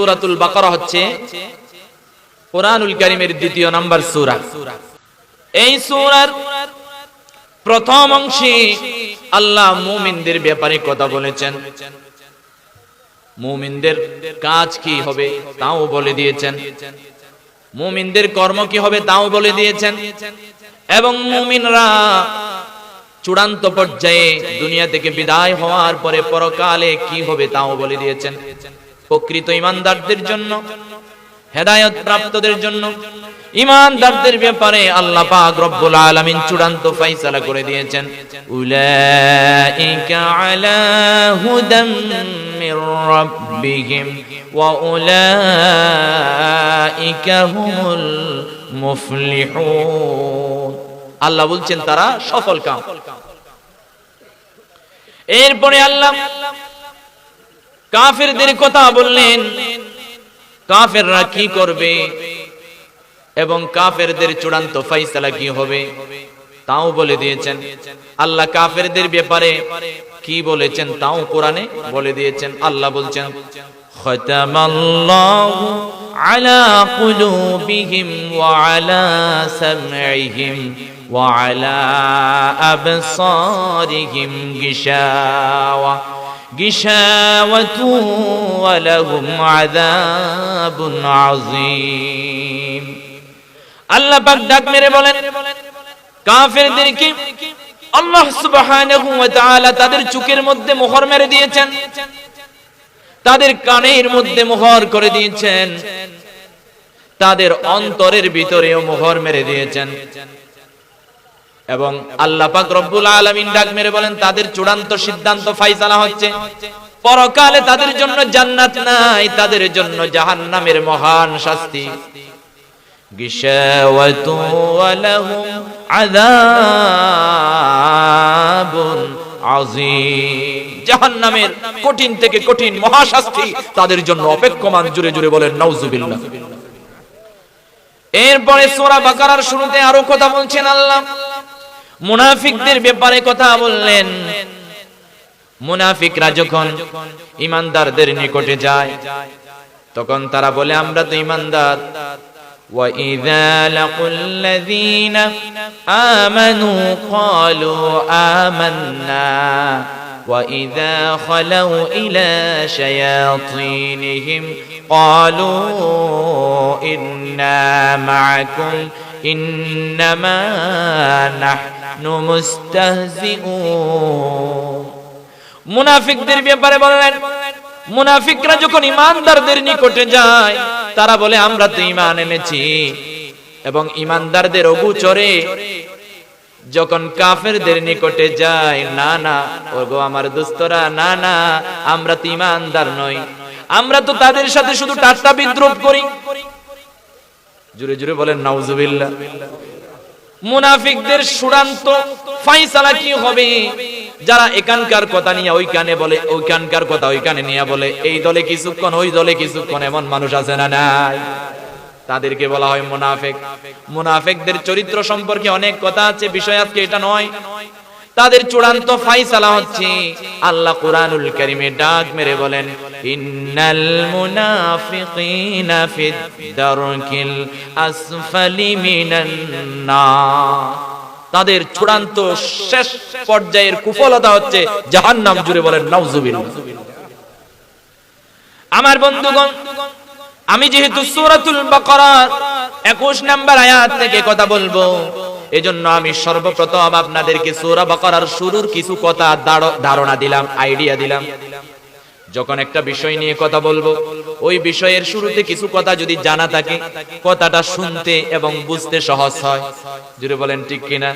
সূরাতুল বাকারা হচ্ছে কোরআনুল কারীমের দ্বিতীয় নাম্বার সূরা। এই সূরার প্রথম অংশে আল্লাহ মুমিনদের ব্যাপারে কথা বলেছেন। মুমিনদের কাজ কি হবে তাও বলে দিয়েছেন। মুমিনদের কর্ম কি হবে তাও বলে দিয়েছেন। এবং মুমিনরা চূড়ান্ত পর্যায়ে দুনিয়া থেকে বিদায় হওয়ার পরে পরকালে কি হবে তাও বলে দিয়েছেন। প্রকৃত ইমানদারদের জন্য, হেদায়ত প্রাপ্তদের জন্য, ইমানদারদের ব্যাপারে আল্লাহ পাক রব্বুল আলামিন চূড়ান্ত ফয়সালা করে দিয়েছেন। উলাইকা আলা হুদাম মির রাব্বিহিম ওয়া উলাইকা হুমুল মুফলিহুন। আল্লাহ বলছেন, তারা সফল কাম। এরপরে আল্লাহ কাফেরদের কথা বললেন কাফেররা কি করবে এবং কাফেরদের চূড়ান্ত ফাইসালা কি হবে তাও বলে দিয়েছেন আল্লাহ কাফেরদের ব্যাপারে কি বলেছেন তাও কোরআনে বলে দিয়েছেন আল্লাহ বলছেন ختم الله على قلوبهم وعلى سمعهم وعلى أبصارهم غشاوة غشاوة ولهم عذاب عظيم আল্লাহ পাক ডাক মেরে বলেন কাফেরদেরকে আল্লাহ সুবহানাহু ওয়া তাআলা তাদের চোখের মধ্যে মোহর মেরে দিয়েছেন তাদের কানের মধ্যে মোহর করে দিয়েছেন তাদের অন্তরের ভিতরেও মোহর মেরে দিয়েছেন এবং আল্লাহ পাক রব্বুল আলামিন ডাক মেরে বলেন, তাদের চূড়ান্ত সিদ্ধান্ত ফাইসালা হচ্ছে। পরকালে তাদের জন্য জান্নাত নাই, তাদের জন্য জাহান্নামের মহান শাস্তি। আযাবুন আযীম। জাহান্নামের কঠিন থেকে কঠিন মহাশাস্তি তাদের জন্য অপেক্ষমান জুড়ে জুড়ে বলেন, নাউজুবিল্লাহ। এরপরে সূরা বাকারার শুরুতে আরও কথা বলছেন আল্লাহ। মুনাফিকদের ব্যাপারে কথা বললেন মুনাফিকরা যখন ইমানদারদের নিকটে যায় তখন তারা বলে আমরা তো ইমানদার وَإِذَا لَقُوا الَّذِينَ آمَنُوا قَالُوا آمَنَّا وَإِذَا خَلَوْا إِلَى شَيَاطِينِهِمْ قَالُوا إِنَّا مَعَكُمْ إِنَّمَا نَحْنُ মুনাফিকদের ব্যাপারে বললেন, মুনাফিকরা যখন ইমানদারদের নিকটে যায়, তারা বলে, আমরা তো ইমান এনেছি। এবং ইমানদারদের অগুচরে যখন কাফেরদের নিকটে যায়, না না, ওগো আমার দোস্তরা, না না, আমরা তো ইমানদার নই। আমরা তো তাদের সাথে শুধু টাট্টা বিদ্রোপ করি। জুড়ে জুড়ে বলেন, নাউজুবিল্লাহ। মুনাফিকদের চূড়ান্ত ফাইসালা কি হবে? যারা এখানকার কথা নিয়ে ওইখানে বলে, ওইখানকার কথা ওইখানে নিয়ে বলে, এই দলে কিছুক্ষণ, ওই দলে কিছুক্ষণ এমন মানুষ আছে না নাই? তাদেরকে বলা হয় মুনাফেক। মুনাফেকদের চরিত্র সম্পর্কে অনেক কথা আছে, বিষয় আজকে এটা নয়। তাদের চূড়ান্ত ফাইসালা হচ্ছে আল্লাহ কোরআনুল কারিমে ডাক মেরে বলেন, ইন্নাল মুনাফিকিনা ফিদ দারকিল আসফালি মিনান নার। তাদের চূড়ান্ত শেষ পর্যায়ের কুফলতা হচ্ছে জাহান্নাম জুড়ে বলেন, নাউজুবিল্লাহ। আমার বন্ধুগণ, আমি যেহেতু সূরাতুল বাকারা 21 নাম্বার আয়াত থেকে কথা বলব এজন্য আমি সর্বপ্রথম আপনাদেরকে সূরা বাকারার শুরুর কিছু কথা ধারণা দিলাম আইডিয়া দিলাম। যখন একটা বিষয় নিয়ে কথা বলব, ওই বিষয়ের শুরুতে কিছু কথা যদি জানা থাকে, কথাটা শুনতে এবং বুঝতে সহজ হয়। জুড়ে বলেন ঠিক কিনা?